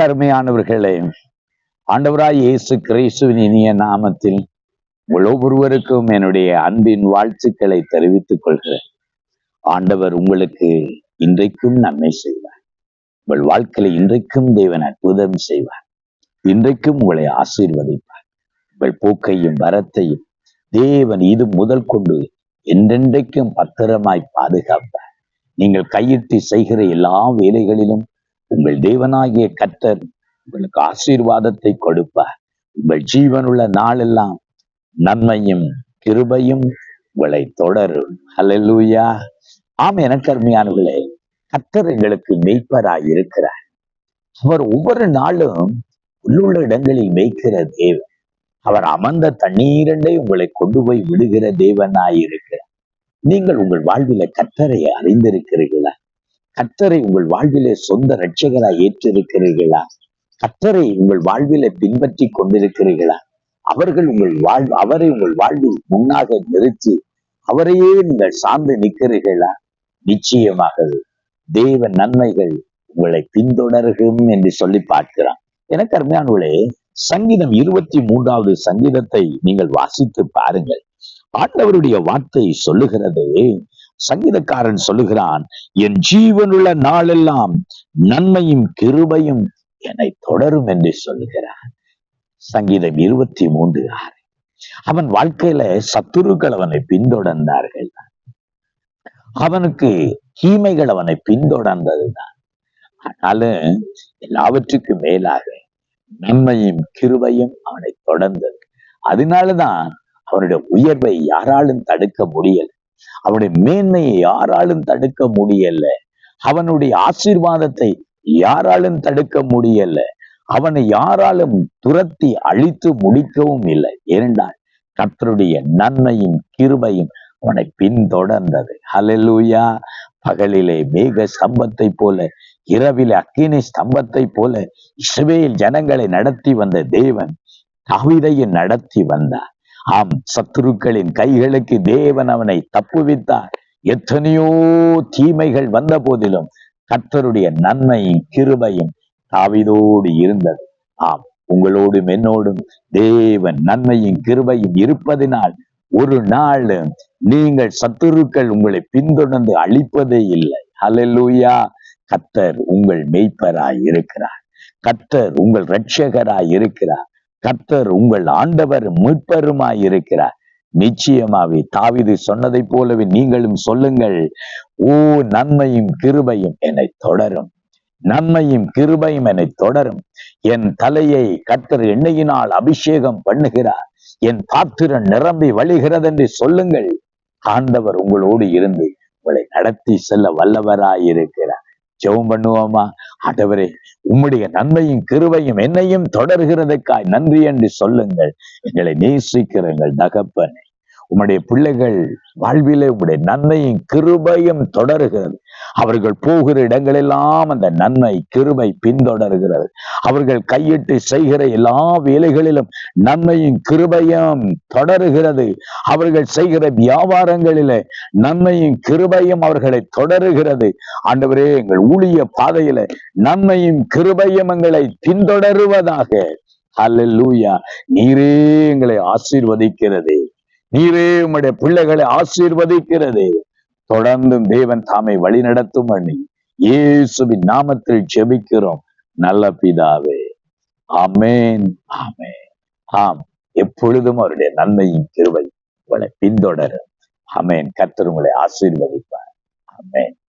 கருமையானவர்களே ஆண்டவராய் இயேசு கிறிஸ்துவின் இனிய நாமத்தில் உங்கள் ஒவ்வொருவருக்கும் என்னுடைய அன்பின் வாழ்த்துக்களை தெரிவித்துக் கொள்கிறேன். ஆண்டவர் உங்களுக்கு இன்றைக்கும் நன்மை செய்வார். உங்கள் வாழ்க்கையில இன்றைக்கும் தேவன் அற்புதம் செய்வார். இன்றைக்கும் உங்களை ஆசீர்வதிப்பார். உங்கள் போக்கையும் வரத்தையும் தேவன் இது முதல் கொண்டு என்றென்றைக்கும் பத்திரமாய் பாதுகாப்பார். நீங்கள் கையிட்டு செய்கிற எல்லா வேலைகளிலும் உங்கள் தேவனாகிய கர்த்தர் உங்களுக்கு ஆசீர்வாதத்தை கொடுப்பார். உங்கள் ஜீவனுள்ள நாளெல்லாம் நன்மையும் கிருபையும் உங்களை தொடரும். ஹalleluya ஆம் எனக்கருமையானவர்களே கர்த்தர் எங்களுக்கு மெய்ப்பராய் இருக்கிறார். அவர் ஒவ்வொரு நாளும் உள்ளுள்ள இடங்களில் மேய்க்கிற தேவன். அவர் அமர்ந்த தண்ணீரண்டை உங்களை கொண்டு போய் விடுகிற தேவனாய் இருக்கிறார். நீங்கள் உங்கள் வாழ்வில கர்த்தரை அறிந்திருக்கிறீர்களா? கத்தரை உங்கள் வாழ்விலே சொந்த ரட்சகராய் ஏற்றிருக்கிறீர்களா? கத்தரை உங்கள் வாழ்விலே பின்பற்றி கொண்டிருக்கிறீர்களா? அவர்கள் உங்கள் வாழ் அவரை உங்கள் வாழ்வில் முன்னாக நிறுத்தி அவரையே நீங்கள் சார்ந்து நிற்கிறீர்களா? நிச்சயமாக தேவ நன்மைகள் உங்களை பின்தொடரும் என்று சொல்லி பார்க்கிறான் எனக்கு அருமையானவளே சங்கீதம் இருபத்தி மூன்றாவது சங்கீதத்தை நீங்கள் வாசித்து பாருங்கள். ஆண்டவருடைய வார்த்தை சொல்லுகிறது சங்கீதக்காரன் சொல்லுகிறான் என் ஜீவனுள்ள நாளெல்லாம் நன்மையும் கிருபையும் என்னை தொடரும் என்று சொல்லுகிறான். சங்கீதம் இருபத்தி மூன்று ஆறு. அவன் வாழ்க்கையில சத்துருக்கள் அவனை பின்தொடர்ந்தார்கள். அவனுக்கு தீமைகள் அவனை பின்தொடர்ந்ததுதான். ஆனாலும் எல்லாவற்றுக்கும் மேலாக நன்மையும் கிருபையும் அவனை தொடர்ந்தது. அதனாலதான் அவனுடைய உயர்வை யாராலும் தடுக்க முடியல. அவனுடைய மேன்மையை யாராலும் தடுக்க முடியல. அவனுடைய ஆசீர்வாதத்தை யாராலும் தடுக்க முடியல. அவனை யாராலும் துரத்தி அழித்து முடிக்கவும் இல்லை. ஏனென்றால் கத்தருடைய நன்மையும் கிருபையும் அவனை பின்தொடர்ந்தது. ஹalleluya பகலிலே மேக ஸ்தம்பத்தை போல இரவிலே அக்கினி ஸ்தம்பத்தை போல இஸ்ரேல் ஜனங்களை நடத்தி வந்த தேவன் கவிதையை நடத்தி வந்தார். ஆம் சத்துருக்களின் கைகளுக்கு தேவன் அவனை தப்புவித்தார். எத்தனையோ தீமைகள் வந்த போதிலும் கர்த்தருடைய நன்மையும் கிருபையும் தாவிதோடு இருந்தது. ஆம் உங்களோடும் என்னோடும் தேவன் நன்மையும் கிருபையும் இருப்பதினால் ஒரு நாள் நீங்கள் சத்துருக்கள் உங்களை பின்தொடர்ந்து அழிப்பதே இல்லை. ஹalleluya. கத்தர் உங்கள் மெய்ப்பராய் இருக்கிறார் கத்தர் உங்கள் இரட்சகராய் இருக்கிறார் கர்த்தர் உங்கள் ஆண்டவர் மீட்பருமாய் இருக்கிறார். நிச்சயமாவே தாவிது சொன்னதை போலவே நீங்களும் சொல்லுங்கள். ஓ நன்மையும் கிருபையும் என்னை தொடரும். நன்மையும் கிருபையும் என்னை தொடரும். என் தலையை கர்த்தர் எண்ணெயினால் அபிஷேகம் பண்ணுகிறார். என் பாத்திரம் நிரம்பி வழிகிறது என்று சொல்லுங்கள். ஆண்டவர் உங்களோடு இருந்து உங்களை நடத்தி செல்ல வல்லவராய் இருக்கிறார் ஜெபம் பண்ணுவோமா? ஆண்டவரே உம்முடைய நன்மையும் கிருவையும் என்னையும் தொடர்கிறதுக்காய் நன்றி என்று சொல்லுங்கள். எங்களை நேசிக்கிறங்கள் தகப்பனே. உம்முடைய பிள்ளைகள் வாழ்விலே உம்முடைய நன்மையும் கிருபையும் தொடருகிறது. அவர்கள் போகிற இடங்களெல்லாம் அந்த நன்மை கிருபை பின்தொடர்கிறது. அவர்கள் கையிட்டு செய்கிற எல்லா வேலைகளிலும் நன்மையும் கிருபையும் தொடருகிறது. அவர்கள் செய்கிற வியாபாரங்களில நன்மையும் கிருபையும் அவர்களை தொடருகிறது. ஆண்டவரே எங்கள் ஊழிய பாதையில நன்மையும் கிருபையும் எங்களை பின்தொடருவதாக. அல்லூயா நீரே எங்களை ஆசீர்வதிக்கிறது. நீரே உம்முடைய பிள்ளைகளை ஆசீர்வதிக்கிறது. தொடர்ந்தும் தேவன் தாமை வழி நடத்தும் அணி இயேசுவின் நாமத்தில் ஜெபிக்கிறோம். நல்ல பிதாவே. ஆமேன் ஆமேன் ஆம். எப்பொழுதும் அவருடைய நன்மையின் திருவை உங்களை பின்தொடரும். அமேன் கத்தர் உங்களை ஆசீர்வதிப்பார். அமேன்